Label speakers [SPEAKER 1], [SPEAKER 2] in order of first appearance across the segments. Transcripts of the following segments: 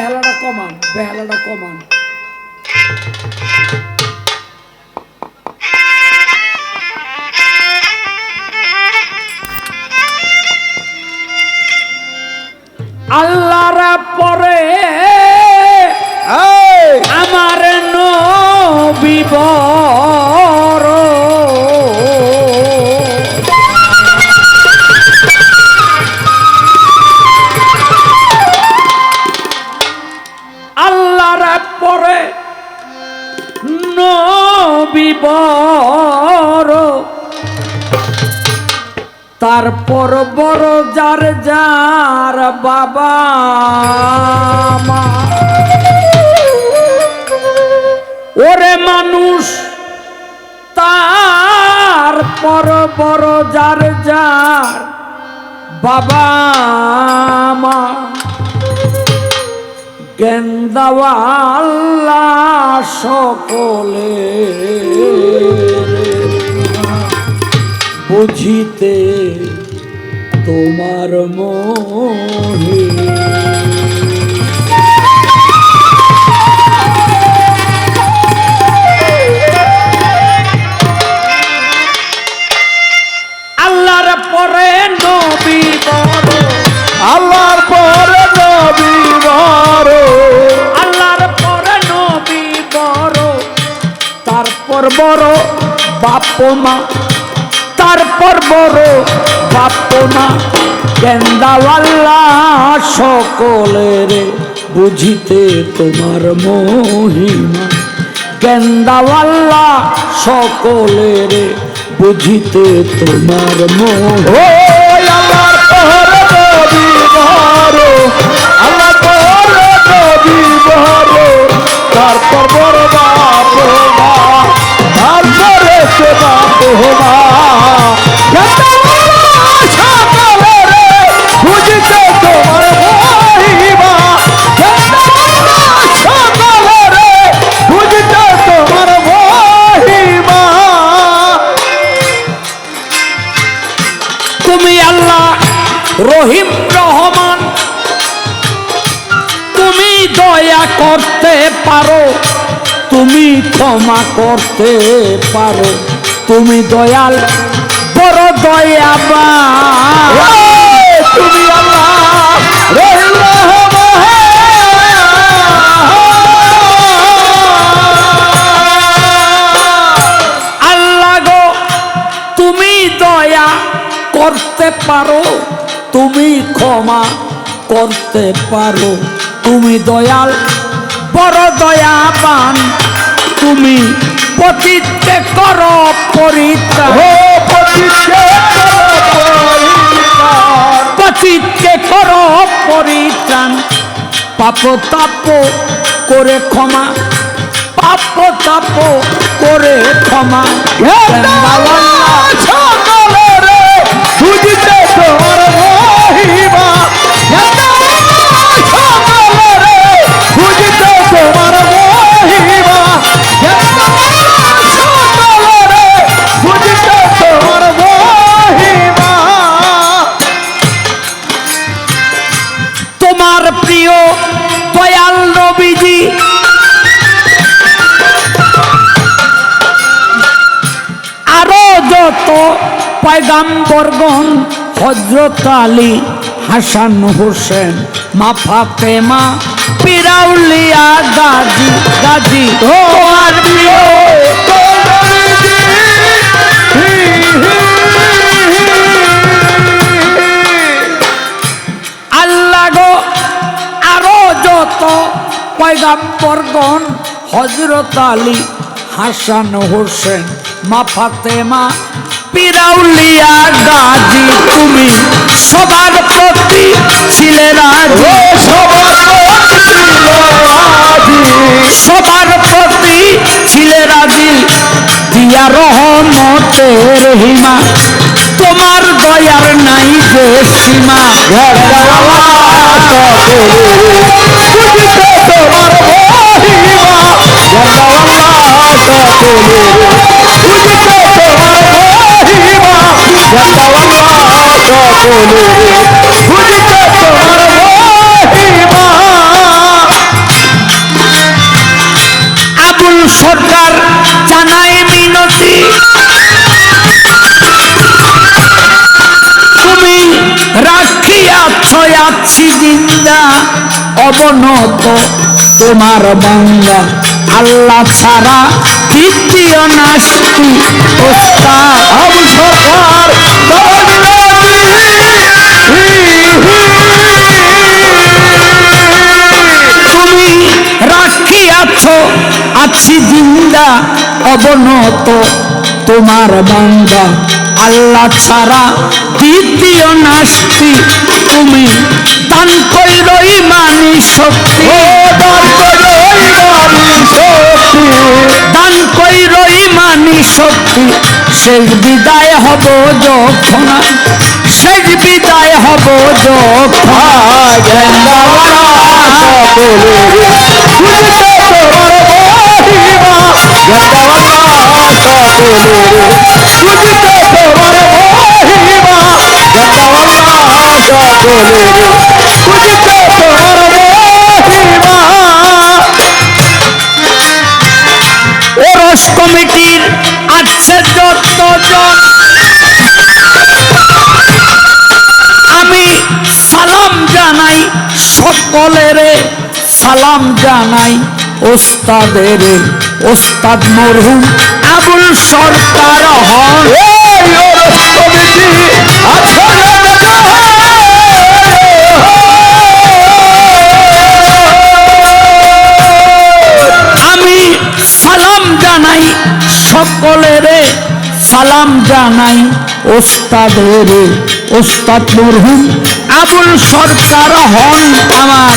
[SPEAKER 1] বেহালাটা কমান বেহালাটা কমান। আল্লাহর পরে আমার নবী তারপর বড় যার যার বাবা মা। ওরে মানুষ তারপর বড় যার যার বাবা মা। গেন্দাওয়াল্লা সকলে বুঝিতে তোমার মোহে। আল্লাহর পরে নবী বড়
[SPEAKER 2] আল্লাহর পরে নবী বড়
[SPEAKER 1] আল্লাহর পরে নবী বড় তারপর বড় বাপ মা তারপর বড় বাপ মা গেন্দাওয়াল্লা সকলের বুঝিতে তোমার মহিমা। গেন্দাওয়াল্লা সকলের বুঝিতে তোমার
[SPEAKER 2] বড় তারপর বড় বাপ মা তারপরে সে বাপ মা
[SPEAKER 1] রহিম রহমান। তুমি দয়া করতে পারো তুমি ক্ষমা করতে পারো। তুমি দয়াল বড় দয়াবান
[SPEAKER 2] এই তুমি আল্লাহ
[SPEAKER 1] আল্লাহ গো তুমি দয়া করতে পারো তুমি ক্ষমা করতে পারো। তুমি দয়াল বড় দয়াবান। তুমি পতিতে কর পরিত্রাণ। পতিতকে কর পরিত্রাণ। পাপ তাপ করে ক্ষমা। পাপ তাপ করে ক্ষমা। দয়াল নবীজি। আরও যত পয়গাম্বরগণ হজরত আলী হাসান হোসেন, মা ফাতেমা, পিরাউলিয়া গাজী গাজী তোমার প্রিয় পয়গাম্বরগণ হজরত আলী হাসান হোসেন মা ফাতেমা পিরাউলিয়া গাজী তুমি সবার প্রতি ছিলে রাজি সবার প্রতি ছিলে রাজি দিয়া রহমতের হিমা তোমার দয়ার নাই যে সীমা।
[SPEAKER 2] আবুল সরকার জানায় মিনতি। তুমি রাখিয়াছ আছি জিন্দা।
[SPEAKER 1] অবনত তোমার বাংলা। আল্লাহ ছাড়া তৃতীয় নাস্তি ওস্তা
[SPEAKER 2] আবুল সরকার।
[SPEAKER 1] আছি জিন্দা অবনত তোমার বান্দা। আল্লাহ ছাড়া দ্বিতীয় নাস্তি তুমি। দান কইরই মানি শক্তি।
[SPEAKER 2] ও দান শক্তি।
[SPEAKER 1] দান কইরই মানি শক্তি। শেষ বিদায় হব যখন। শেষ বিদায় হব যখন। ওরস কমিটির আছে যতজন আমি সালাম জানাই সকলের সালাম জানাই। ওস্তাদের ওস্তাদ মরহুম আবুল সরকার হন। আমি সালাম জানাই সকলের সালাম জানাই ওস্তাদের ওস্তাদ মরহুম আবুল সরকার হন আমার।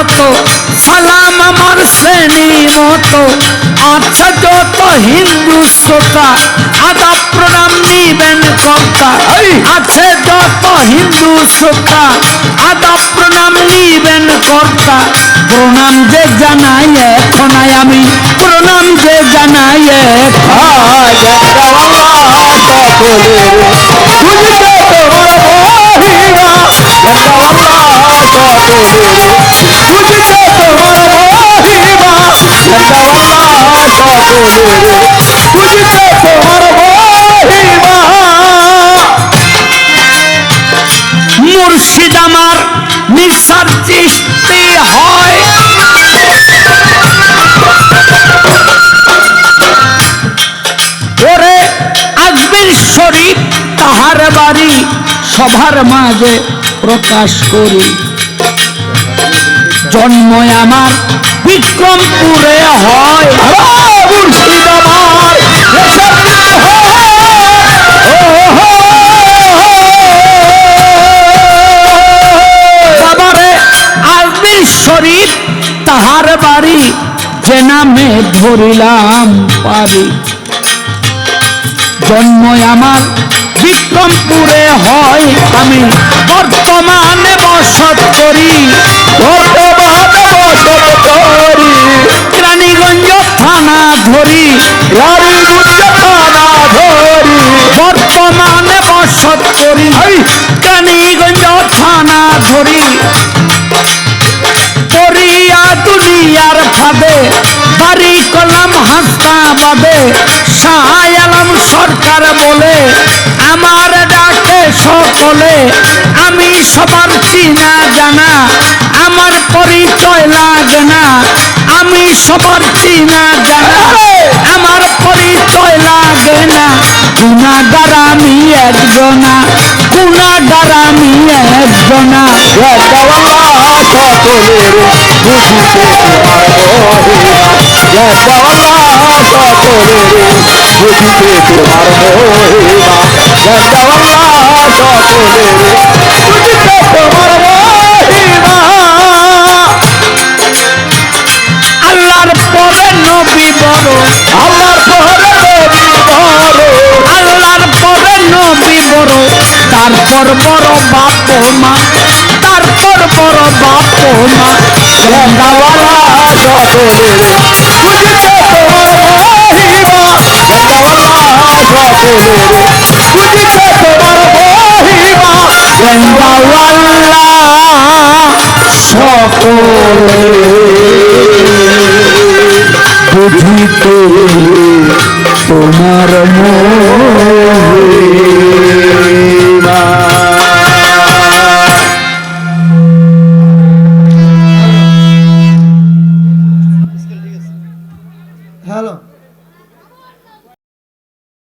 [SPEAKER 1] যত সালাম আমার শ্রেণি মতো আচ্ছা যত হিন্দু শ্রোতা আদাব প্রণাম নিবেন কর্তা। আছে যত হিন্দু শ্রোতা আদাব প্রণাম নিবেন কর্তা। প্রণাম যে জানাই এখন আমি প্রণাম মুর্শিদ আমার নিঃশ্বাস সৃষ্টি হয় ওরে আজমির শরীফ তাহার বাড়ি সভার মাঝে প্রকাশ করি। জন্ম আমার বিক্রমপুরে হয়। শরীফ তাহার বাড়ি যে নামে ধরিলাম পারি জন্ম আমার বিক্রমপুরে হয় আমি। বর্তমানে বসত করি। রানীগঞ্জ থানা ধরি। বর্তমানে বসত করি। রানীগঞ্জ থানা ধরি। পরিয়া দুনিয়ার ফাঁদে বাড়ি কলাম হাসনাবাদে। শাহ আলম সরকার বলে আমার ডাকে সকলে আমি সবার চিনা জানা। আমার পরিচয় লাগে সবার চিনা জানা আমার পরিচয় লাগে না গুণাগার আমি একজনা গুণাগার আমি একজনা আল্লাহর তারপর বড় বাপ মা তারপর বড় বাপ মা।
[SPEAKER 2] গঙ্গাওয়ালা সকলে বুঝতে তোমার বহিবা গঙ্গাওয়ালা সকলে। বুঝিতে তোমার
[SPEAKER 1] মোহে